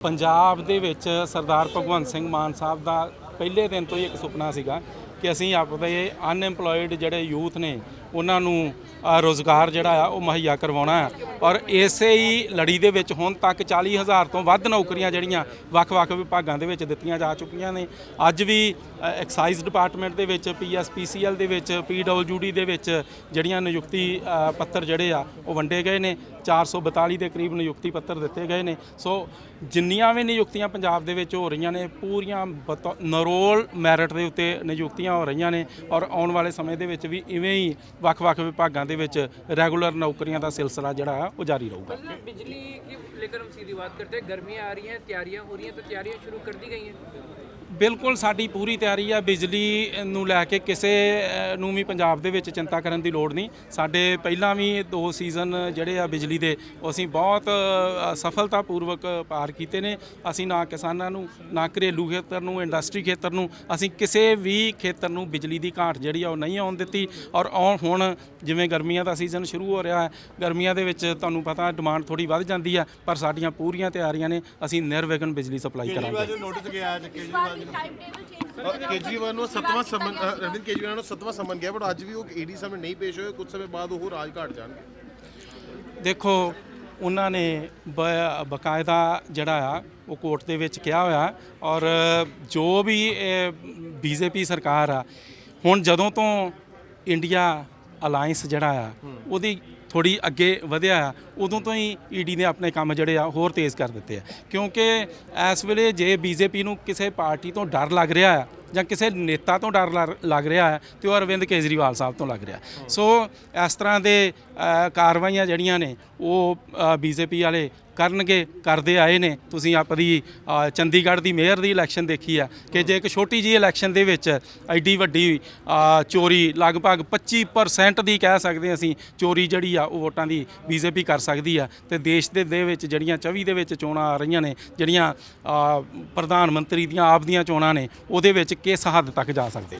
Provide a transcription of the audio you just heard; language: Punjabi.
ਪੰਜਾਬ ਦੇ ਵਿੱਚ ਸਰਦਾਰ ਭਗਵੰਤ ਸਿੰਘ ਮਾਨ ਸਾਹਿਬ ਦਾ ਪਹਿਲੇ ਦਿਨ ਤੋਂ ਹੀ ਇੱਕ ਸੁਪਨਾ ਸੀਗਾ ਕਿ ਅਸੀਂ ਆਪਦੇ ਅਨਐਮਪਲੋਇਡ ਜਿਹੜੇ ਯੂਥ ਨੇ, ਉਹਨਾਂ ਨੂੰ ਰੋਜ਼ਗਾਰ ਜਿਹੜਾ ਆ, ਉਹ ਮੁਹੱਈਆ ਕਰਵਾਉਣਾ ਹੈ ਔਰ ਇਸੇ ਹੀ ਲੜੀ ਦੇ ਵਿੱਚ ਹੁਣ ਤੱਕ 40000 ਤੋਂ ਵੱਧ ਨੌਕਰੀਆਂ ਜਿਹੜੀਆਂ ਵੱਖ-ਵੱਖ ਵਿਭਾਗਾਂ ਦੇ ਵਿੱਚ ਦਿੱਤੀਆਂ ਜਾ ਚੁੱਕੀਆਂ ਨੇ। ਅੱਜ ਵੀ ਐਕਸਾਈਜ਼ ਡਿਪਾਰਟਮੈਂਟ ਦੇ ਵਿੱਚ ਪੀਐਸਪੀਸੀਐਲ ਦੇ ਵਿੱਚ ਪੀਡਬਲਯੂਡੀ ਦੇ ਵਿੱਚ ਜਿਹੜੀਆਂ ਨਿਯੁਕਤੀ ਪੱਤਰ ਜਿਹੜੇ ਆ, ਉਹ ਵੰਡੇ ਗਏ ਨੇ। 442 ਦੇ ਕਰੀਬ ਨਿਯੁਕਤੀ ਪੱਤਰ ਦਿੱਤੇ ਗਏ ਨੇ। ਸੋ ਜਿੰਨੀਆਂ ਵੀ ਨਿਯੁਕਤੀਆਂ ਪੰਜਾਬ ਦੇ ਵਿੱਚ ਹੋ ਰਹੀਆਂ ਨੇ, ਪੂਰੀਆਂ ਬਤੌ- ਨਰੋਲ ਮੈਰਿਟ ਦੇ ਉੱਤੇ ਨਿਯੁਕਤੀਆਂ ਹੋ ਰਹੀਆਂ ਨੇ। ਔਰ ਆਉਣ ਵਾਲੇ ਸਮੇਂ ਦੇ ਵਿੱਚ ਵੀ ਇਵੇਂ ਹੀ ਵੱਖ-ਵੱਖ ਵਿਭਾਗਾਂ ਦੇ ਵਿੱਚ ਰੈਗੂਲਰ ਨੌਕਰੀਆਂ ਦਾ ਸਿਲਸਿਲਾ ਜਿਹੜਾ ਆ ਉਹ ਜਾਰੀ ਰਹੂਗਾ मतलब बिजली की लेकर हम सीधी बात करते हैं गर्मियाँ आ रही हैं तैयारियाँ हो रही हैं तो तैयारियाँ शुरू कर दी गई हैं ਬਿਲਕੁਲ ਸਾਡੀ ਪੂਰੀ ਤਿਆਰੀ ਹੈ ਬਿਜਲੀ ਨੂੰ ਲੈ ਕੇ ਕਿਸੇ ਨੂੰ ਵੀ ਪੰਜਾਬ ਦੇ ਵਿੱਚ ਚਿੰਤਾ ਕਰਨ ਦੀ ਲੋੜ ਨਹੀਂ। ਸਾਡੇ ਪਹਿਲਾਂ ਵੀ ਦੋ ਸੀਜ਼ਨ ਜਿਹੜੇ ਆ ਬਿਜਲੀ ਦੇ ਉਹ ਅਸੀਂ ਬਹੁਤ ਅ, ਸਫਲਤਾਪੂਰਵਕ ਪਾਰ ਕੀਤੇ ਨੇ। ਅਸੀਂ ਨਾ ਕਿਸਾਨਾਂ ਨੂੰ ਨਾ ਘਰੇਲੂ ਖੇਤਰ ਨੂੰ ਇੰਡਸਟਰੀ ਖੇਤਰ ਨੂੰ ਅਸੀਂ ਕਿਸੇ ਵੀ ਖੇਤਰ ਨੂੰ ਬਿਜਲੀ ਦੀ ਘਾਟ ਜਿਹੜੀ ਆ ਉਹ ਨਹੀਂ ਆਉਣ ਦਿੱਤੀ। ਔਰ ਆਉਣ ਹੁਣ ਜਿਵੇਂ ਗਰਮੀਆਂ ਦਾ ਸੀਜ਼ਨ ਸ਼ੁਰੂ ਹੋ ਰਿਹਾ ਹੈ ਗਰਮੀਆਂ ਦੇ ਵਿੱਚ ਤੁਹਾਨੂੰ ਪਤਾ ਡਿਮਾਂਡ ਥੋੜੀ ਵੱਧ ਜਾਂਦੀ ਹੈ ਪਰ ਸਾਡੀਆਂ ਪੂਰੀਆਂ ਤਿਆਰੀਆਂ ਨੇ ਅਸੀਂ ਨਿਰਵਿਘਨ ਬਿਜਲੀ ਸਪਲਾਈ ਕਰਾਂਗੇ। ਟਾਈਮ ਟੇਬਲ ਚੇਂਜ ਅ, ਕੇਜਰੀਵਾਲ ਨੂੰ ਸੱਤਵਾਂ ਸਮਨ ਅਰਵਿੰਦ ਕੇਜਰੀਵਾਲ ਨੂੰ ਸੱਤਵਾਂ ਸਮਨ ਗਿਆ ਬਟ ਅੱਜ ਵੀ ਉਹ ਈਡੀ ਸਾਹਮਣੇ ਨਹੀਂ ਪੇਸ਼ ਹੋਏ ਕੁਝ ਸਮੇਂ ਬਾਅਦ ਉਹ ਰਾਜ ਘਾਟ ਜਾਣਗੇ। ਦੇਖੋ ਉਹਨਾਂ ਨੇ ਬਕਾਇਦਾ ਜਿਹੜਾ ਆ ਉਹ ਕੋਰਟ ਦੇ ਵਿੱਚ ਕਿਹਾ ਹੋਇਆ ਔਰ ਜੋ ਵੀ ਬੀਜੇਪੀ ਸਰਕਾਰ ਆ ਹੁਣ ਜਦੋਂ ਤੋਂ ਇੰਡੀਆ ਅਲਾਈਅੰਸ ਜਿਹੜਾ ਆ ਉਹਦੀ ਥੋੜੀ ਅੱਗੇ ਵਧਿਆ ਆ, ਉਦੋਂ ਤੋਂ ਹੀ ਈਡੀ ਨੇ ਆਪਣੇ ਕੰਮ ਜਿਹੜੇ ਆ ਹੋਰ ਤੇਜ਼ ਕਰ ਦਿੱਤੇ ਆ। ਕਿਉਂਕਿ ਇਸ ਵੇਲੇ ਜੇ ਬੀਜੇਪੀ ਨੂੰ ਕਿਸੇ ਪਾਰਟੀ ਤੋਂ ਡਰ ਲੱਗ ਰਿਹਾ ਆ ਜਾਂ ਕਿਸੇ ਨੇਤਾ ਤੋਂ ਡਰ ਲੱਗ- ਰਿਹਾ ਹੈ ਤੇ ਉਹ ਅਰਵਿੰਦ ਕੇਜਰੀਵਾਲ ਸਾਹਿਬ ਤੋਂ ਲੱਗ ਰਿਹਾ। ਸੋ ਇਸ ਤਰ੍ਹਾਂ ਦੇ ਕਾਰਵਾਈਆਂ ਜਿਹੜੀਆਂ ਨੇ, ਉਹ ਬੀਜੇਪੀ ਵਾਲੇ ਕਰਨਗੇ, ਕਰਦੇ ਆਏ ਨੇ। ਤੁਸੀਂ ਆਪਦੀ ਚੰਡੀਗੜ੍ਹ ਦੀ ਮੇਅਰ ਦੀ ਇਲੈਕਸ਼ਨ ਦੇਖੀ ਆ ਕਿ ਜੇ ਇੱਕ ਛੋਟੀ ਜਿਹੀ ਇਲੈਕਸ਼ਨ ਦੇ ਵਿੱਚ ਐਡੀ ਵੱਡੀ ਚੋਰੀ ਲਗਭਗ 25% ਦੀ ਕਹਿ ਸਕਦੇ ਅਸੀਂ, ਚੋਰੀ ਜਿਹੜੀ ਆ ਉਹ ਵੋਟਾਂ ਦੀ ਬੀਜੇਪੀ ਕਰ ਸਕਦੀ ਆ। ਤੇ ਦੇਸ਼ ਦੇ ਦੇ ਵਿੱਚ ਜਿਹੜੀਆਂ 24 ਦੇ ਵਿੱਚ ਚੋਣਾਂ ਆ ਰਹੀਆਂ ਨੇ, ਜਿਹੜੀਆਂ ਪ੍ਰਧਾਨ ਮੰਤਰੀ ਦੀਆਂ ਆਪ ਦੀਆਂ ਚੋਣਾਂ ਨੇ, ਉਹਦੇ ਵਿੱਚ ਕਿਸ ਹੱਦ ਤੱਕ ਜਾ ਸਕਦੇ?